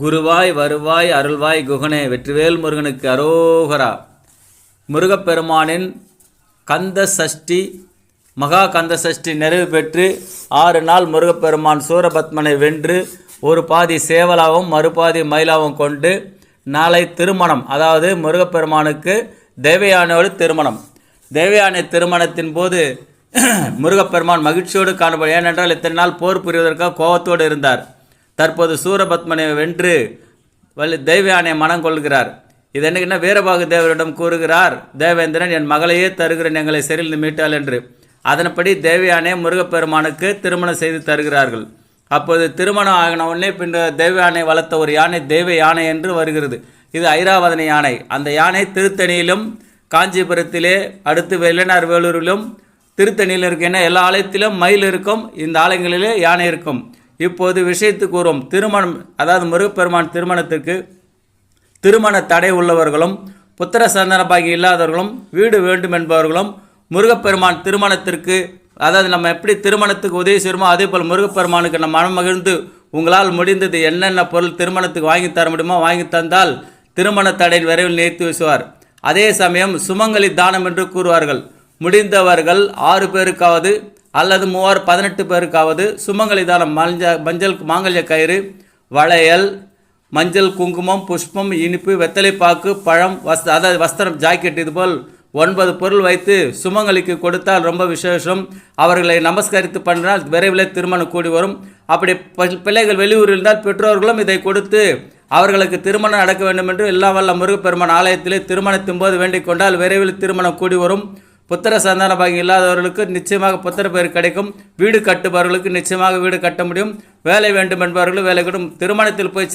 குருவாய் வருவாய் அருள்வாய் குகனே வெற்றிவேல் முருகனுக்கு அரோகரா. முருகப்பெருமானின் கந்த சஷ்டி மகா கந்த சஷ்டி நிறைவு பெற்று ஆறு நாள் முருகப்பெருமான் சூரபத்மனை வென்று ஒரு பாதி சேவலாவும் மறுபாதி மயிலாவும் கொண்டு நாளை திருமணம் அதாவது முருகப்பெருமானுக்கு தேவயானையோடு திருமணம். தேவயானை திருமணத்தின் போது முருகப்பெருமான் மகிழ்ச்சியோடு காணப்படும். ஏனென்றால் இத்தனை நாள் போர் புரிவதற்காக கோபத்தோடு இருந்தார். தற்போது சூரபத்மனை வென்று வள்ளி தெய்வயானை மனம் கொள்கிறார். இது என்னன்னா வீரபாகு தேவரிடம் கூறுகிறார் தேவேந்திரன் என் மகளையே தருகிறேன் எங்களை சிறையில் மீட்டாள் என்று. அதன்படி தேவயானை முருகப்பெருமானுக்கு திருமணம் செய்து தருகிறார்கள். அப்போது திருமணம் ஆகின உடனே பின் தேவயானை வளர்த்த ஒரு யானை தெய்வ யானை என்று வருகிறது. இது ஐராவதனை யானை. அந்த யானை திருத்தணியிலும் காஞ்சிபுரத்திலே அடுத்து வெள்ளனார் வேலூரிலும் திருத்தணியில் இருக்கின்ற எல்லா ஆலயத்திலும் மயில் இருக்கும் இந்த ஆலயங்களிலே யானை இருக்கும். இப்போது விஷயத்துக்கு வருவோம் திருமணம் அதாவது முருகப்பெருமான் திருமணத்திற்கு திருமண தடை உள்ளவர்களும் புத்திர சந்தன பாகியம் இல்லாதவர்களும் வீடு வேண்டும் என்பவர்களும் முருகப்பெருமான் திருமணத்திற்கு அதாவது நம்ம எப்படி திருமணத்துக்கு உதவி செய்கிறோமோ அதே போல் முருகப்பெருமானுக்கு நம்ம மனம் மகிழ்ந்து உங்களால் முடிந்தது என்னென்ன பொருள் திருமணத்துக்கு வாங்கி தர முடியுமோ வாங்கி தந்தால் திருமண தடை விரைவில் நிறுத்தி வீசுவார் அதே சமயம் சுமங்கலி தானம் என்று கூறுவார்கள். முடிந்தவர்கள் ஆறு பேருக்காவது அல்லது மூவார் பதினெட்டு பேருக்காவது சுமங்கலி தானம் மஞ்ச மஞ்சள் மாங்கல்ய கயிறு வளையல் மஞ்சள் குங்குமம் புஷ்பம் இனிப்பு வெத்தலைப்பாக்கு பழம் வஸ் அதாவது வஸ்திரம் ஜாக்கெட் இதுபோல் ஒன்பது பொருள் வைத்து சுமங்கலிக்கு கொடுத்தால் ரொம்ப விசேஷம். அவர்களை நமஸ்கரித்து பண்ணினால் விரைவில் திருமணம் கூடி வரும். அப்படி ப- பிள்ளைகள் வெளியூரில் இருந்தால் பெற்றோர்களும் இதை கொடுத்து அவர்களுக்கு திருமணம் நடக்க வேண்டும் என்று எல்லா வல்ல முருகப்பெருமான் ஆலயத்திலே திருமணத்தின் போது வேண்டிக் கொண்டால் விரைவில் திருமணம் கூடி வரும். புத்திர சந்தான பாகியம் இல்லாதவர்களுக்கு நிச்சயமாக புத்திர பேர் கிடைக்கும். வீடு கட்டுபவர்களுக்கு நிச்சயமாக வீடு கட்ட முடியும். வேலை வேண்டும் என்பவர்களும் வேலை கிடும் திருமணத்தில் போய்